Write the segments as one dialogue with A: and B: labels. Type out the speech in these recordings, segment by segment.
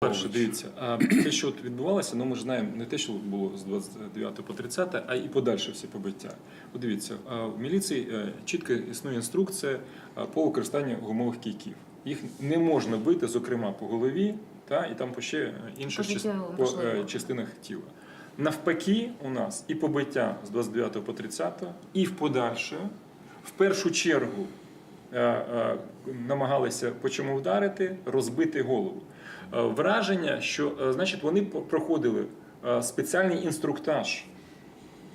A: Перше, дивіться, а те, що от відбувалося, ну ми ж знаємо не те, що було з 29 по 30, а і подальше всі побиття. От дивіться, в міліції е, чітко існує інструкція по використанню гумових кійків. Їх не можна бити, зокрема, по голові, та, і там по ще е, інших част- по е, частинах тіла. Навпаки, у нас і побиття з 29 по 30, і в подальше, в першу чергу, намагалися по чому вдарити, розбити голову. Е, Враження, що е, значить, вони проходили е, спеціальний інструктаж.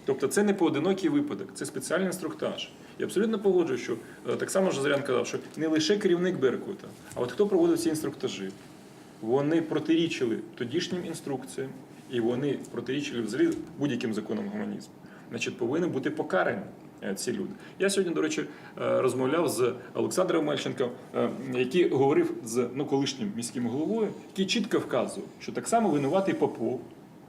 A: Тобто це не поодинокий випадок, це спеціальний інструктаж. Я абсолютно погоджую, що е, так само Жозарян казав, що не лише керівник Беркута, а от хто проводив ці інструктажі. Вони протирічили тодішнім інструкціям, і вони протирічили взагалі будь-яким законам гуманізму. Значить, повинні бути покарані е, ці люди. Я сьогодні, до речі, е, розмовляв з Олександром Мельченком, е, який говорив з ну, колишнім міським головою, який чітко вказував, що так само винуватий Попов,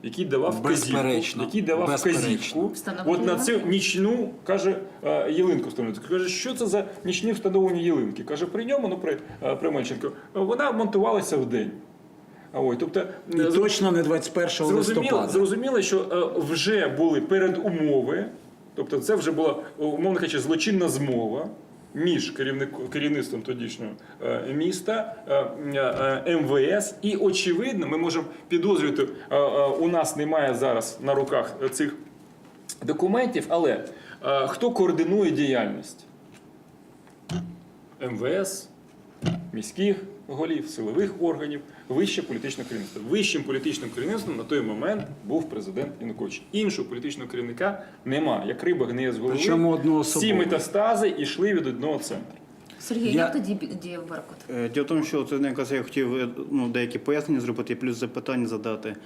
A: який давав вказівку, який давав вказівку, от на цю нічну каже е, ялинку встановити. Каже, що це за нічні встановлені ялинки? Каже, при ньому, ну при, е, при Мельченко, вона монтувалася в день. А ой, тобто
B: І
A: е,
B: точно не 21
A: Зрозуміло,
B: листопада.
A: зрозуміло, що е, вже були передумови, тобто це вже була, умовно кажучи, злочинна змова між керівництвом тодішнього е, міста, е, е, МВС, і очевидно, ми можемо підозрювати, у нас немає зараз на руках цих документів, але хто координує діяльність? МВС, міських голів, силових органів, вище політичного керівництва. Вищим політичним керівництвом на той момент був президент Янукович. Іншого політичного керівника нема. Як риба гниє з голови.
B: Причому
A: Всі метастази йшли від одного центру.
C: Сергій,
B: Я-
C: як тоді діяв Беркут?
D: Е, Діло в тому, що це якраз я хотів е, ну, деякі пояснення зробити, плюс запитання задати.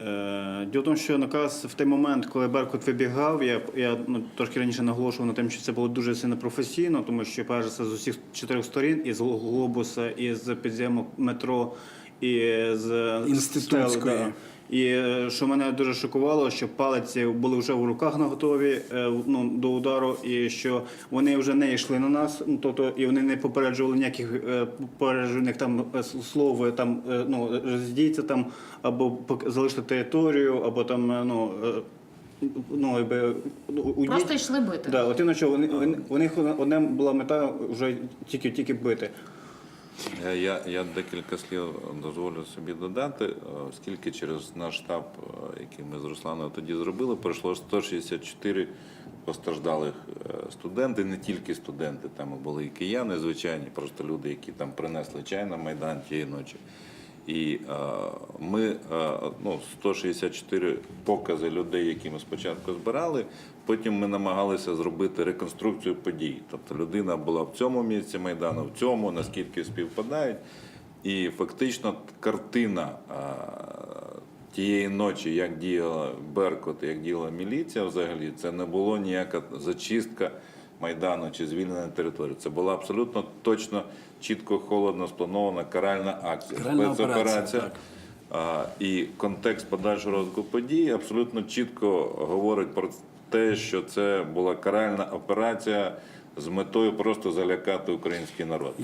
D: Е, Діло в тому, що наказ в той момент, коли Беркут вибігав, я, я ну, трошки раніше наголошував на тим, що це було дуже сильно професійно, тому що перш за з усіх чотирьох сторін, із глобуса, і з підземок метро, і з
B: Інститутської.
D: стели, да. І е, що мене дуже шокувало, що палиці були вже в руках наготові е, ну, до удару, і що вони вже не йшли на нас, ну тобто і вони не попереджували ніяких е, попереджених там слов, там е, ну роздійте там або залиште територію, або там ну. е, Ну, якби, ну.
C: Просто йшли бити.
D: Да, от і на що вони, вони, у них одна була мета вже тільки, тільки бити.
E: Е, Я, я декілька слів дозволю собі додати, е, оскільки через наш штаб, е, який ми з Русланом тоді зробили, пройшло 164 постраждалих студенти, не тільки студенти, там були і кияни, звичайні, просто люди, які там принесли чай на Майдан тієї ночі. І е, ми е, ну, 164 покази людей, які ми спочатку збирали. Потім ми намагалися зробити реконструкцію подій. Тобто людина була в цьому місці Майдану, в цьому, наскільки співпадають. І фактично картина е, тієї ночі, як діяла Беркут, як діяла міліція взагалі, це не було ніяка зачистка Майдану чи звільнена території. Це була абсолютно точно, чітко, холодно спланована каральна акція,
B: Каральна операція, так.
E: А, і контекст подальшого розвитку подій абсолютно чітко говорить про те, що це була каральна операція з метою просто залякати український народ.